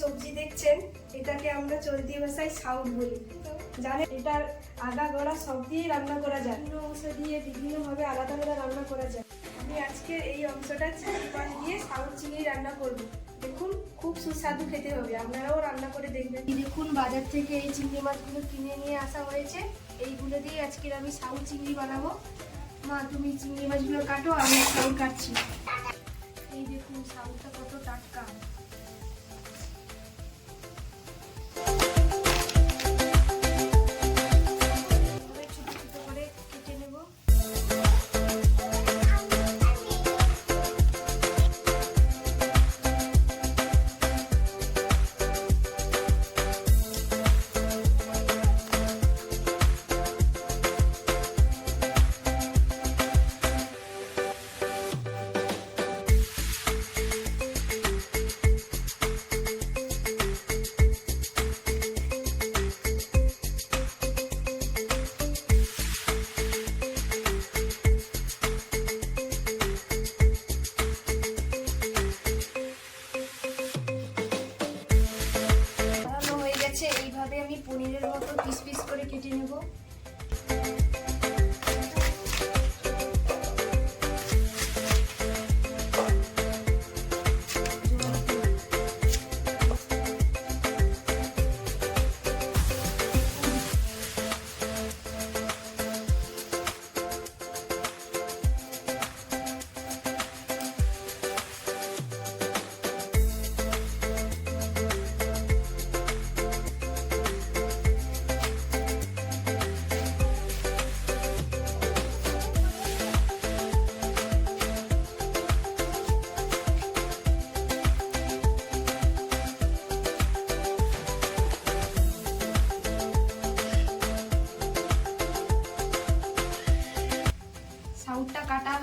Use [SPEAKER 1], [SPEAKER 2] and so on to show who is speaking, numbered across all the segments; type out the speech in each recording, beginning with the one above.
[SPEAKER 1] সবজি দেখছেন, এটাকে আমরা চলতি ভাষায় সাউথ বলি। জানেন, এটার আদা গড়া সব দিয়ে রান্না করা যায়। বিভিন্ন অংশ দিয়ে বিভিন্নভাবে আলাদা আলাদা রান্না করা যায়। আমি আজকে এই অংশটা মাছ দিয়ে সাউথ চিংড়ি রান্না করব। দেখুন, খুব সুস্বাদু খেতে হবে। আপনারাও রান্না করে দেখবেন। দেখুন, বাজার থেকে এই চিংড়ি মাছগুলো কিনে নিয়ে আসা হয়েছে। এইগুলো দিয়ে আজকের আমি সাউথ চিংড়ি বানাবো। মা, তুমি চিংড়ি মাছগুলো কাটো, আমি সাউথ কাটছি। এই দেখুন সাউথটা কত টাটকা।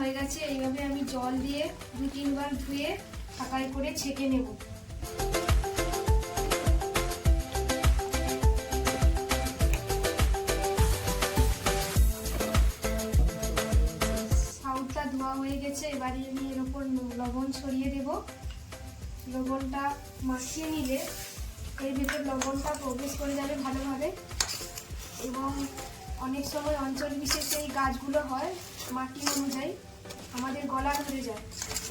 [SPEAKER 1] হয়ে গেছে, এইভাবে আমি জল দিয়ে দু তিনবার ধুয়ে ফাঁকায় করে ছেঁকে নেব। সাউটটা ধোয়া হয়ে গেছে, এবারে আমি এর ওপর লবণ ছড়িয়ে দেব। লবণটা মাখিয়ে নিলে এর ভেতর লবণটা প্রবেশ করে যাবে ভালোভাবে। এবং অনেক সময় অঞ্চল বিশেষে এই গাছগুলো হয়, মাটি অনুযায়ী। আমাদের গলা ধরে যায়।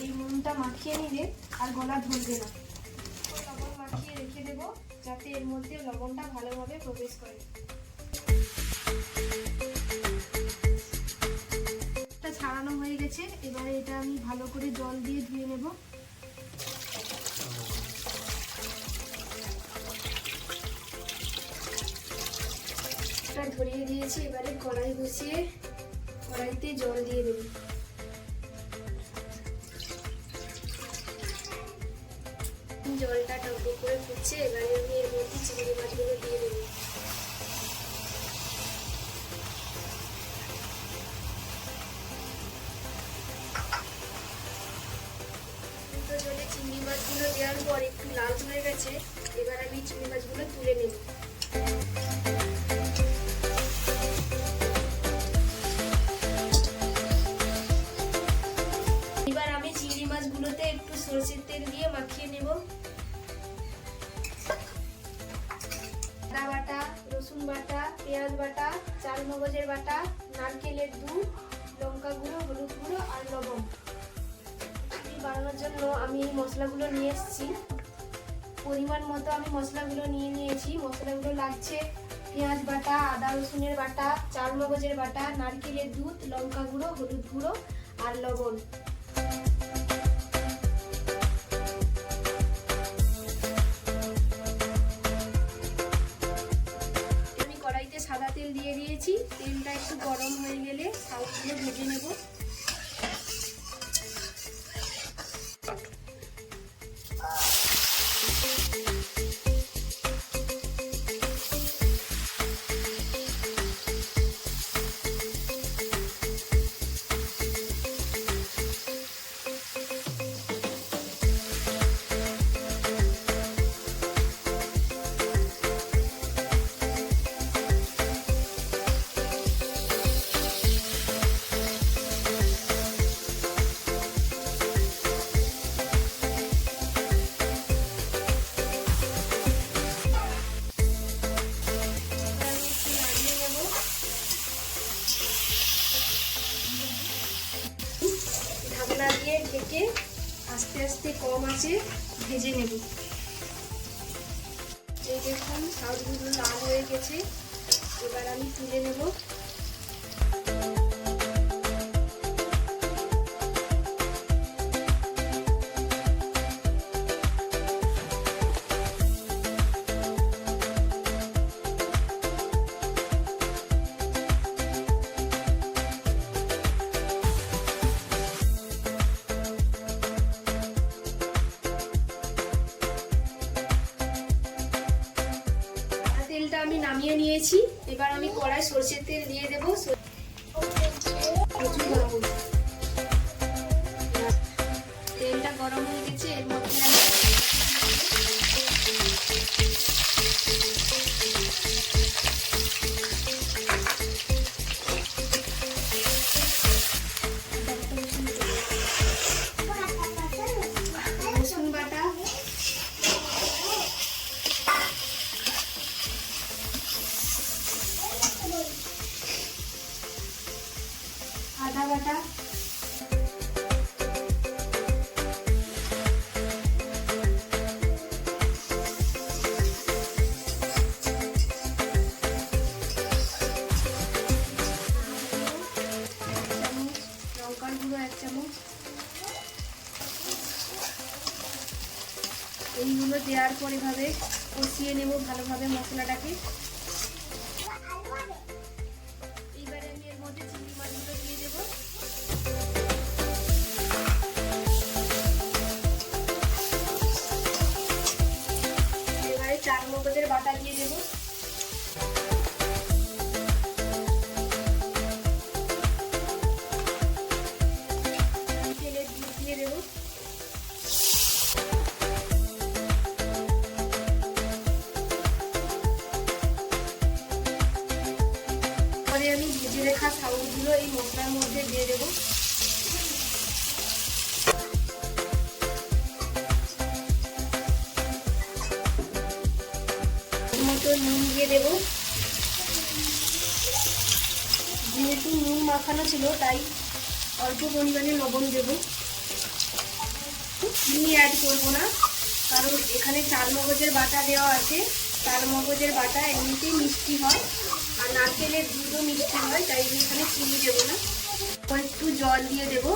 [SPEAKER 1] এই নুনটা মাখিয়ে নিলে আর গলা ধরবে না। লবণ মাখিয়ে রেখে দেব যাতে এর মধ্যে লবণটা ভালোভাবে প্রবেশ করে। ছাড়ানো হয়ে গেছে। এবারে এটা আমি ভালো করে জল দিয়ে ধুয়ে নেব। ধরিয়ে দিয়েছি। এবারে কড়াই বসিয়ে কড়াইতে জল দিয়ে দেব। জলটা টক করে ফুটছে, এবারে আমি এর মধ্যে চিংড়ি মাছগুলো দিয়ে দেবো। জলে চিংড়ি মাছগুলো দেওয়ার পর একটু লাল হয়ে গেছে, এবার আমি চিংড়ি মাছগুলো তুলে নেব। বাটা চাল মগজের বাটা, নারকেলের দুধ লঙ্কা গুঁড়ো, হলুদ গুঁড়ো আর লবণ। বানানোর জন্য আমি এই মশলাগুলো নিয়ে এসেছি। পরিমাণ মতো আমি মশলাগুলো নিয়ে নিয়েছি। মশলাগুলো লাগছে পেঁয়াজ বাটা, আদা রসুনের বাটা চাল মগজের বাটা, নারকেলের দুধ, লঙ্কা গুঁড়ো, হলুদ গুঁড়ো আর লবণ। সাদা তেল দিয়ে দিয়েছি। তেলটা একটু গরম হয়ে গেলে সাউথগুলো ভেজে নেব। ঢাকনা দিয়ে ঢেকে আস্তে আস্তে কম আছে ভেজে নেব। এই দেখুন সাউজগুলো লাল হয়ে গেছে। এবার আমি তুলে নেব। নামিয়ে নিয়েছি এবার আমি কড়াই সর্ষের তেল দিয়ে দেবো। তেলটা গরম হয়ে বাটা এক চামচ। এইগুলো দেওয়ার পর এভাবে কষিয়ে নেব ভালোভাবে মশলাটাকে। রাখা সাউন্ডগুলো এই মশলার মধ্যে দিয়ে দেবো। মতো নুন দিয়ে দেবো। যেহেতু নুন মাখানো ছিল, তাই অল্প পরিমাণে লবণ দেবো। চিনি অ্যাড করব না, কারণ এখানে চাল মগজের বাটা দেওয়া আছে। চাল মগজের বাটা এমনিতেই মিষ্টি হয়, আর নারকেলের দুধও মিষ্টি হয়, তাই এখানে চিনি দেবো না। একটু জল দিয়ে দেবো।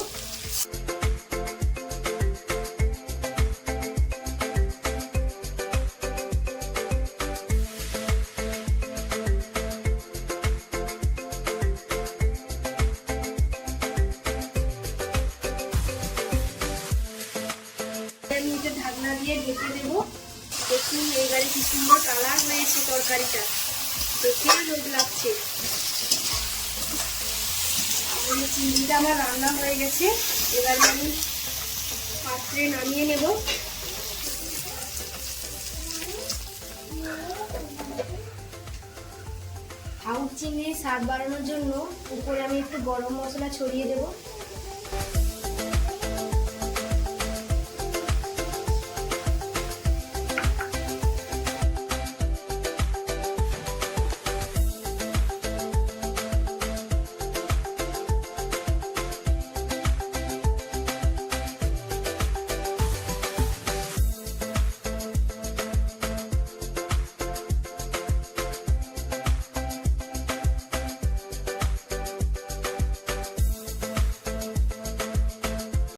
[SPEAKER 1] দেখুন এইবারে কি সুন্দর কালার হয়েছে তরকারিটা। দেখে লোভ লাগছে। চিংড়িটা আমার রান্না হয়ে গেছে। এবারে আমি পাত্রে নামিয়ে নেব। আউট চিংড়ির স্বাদ বাড়ানোর জন্য উপরে আমি একটু গরম মশলা ছড়িয়ে দেবো।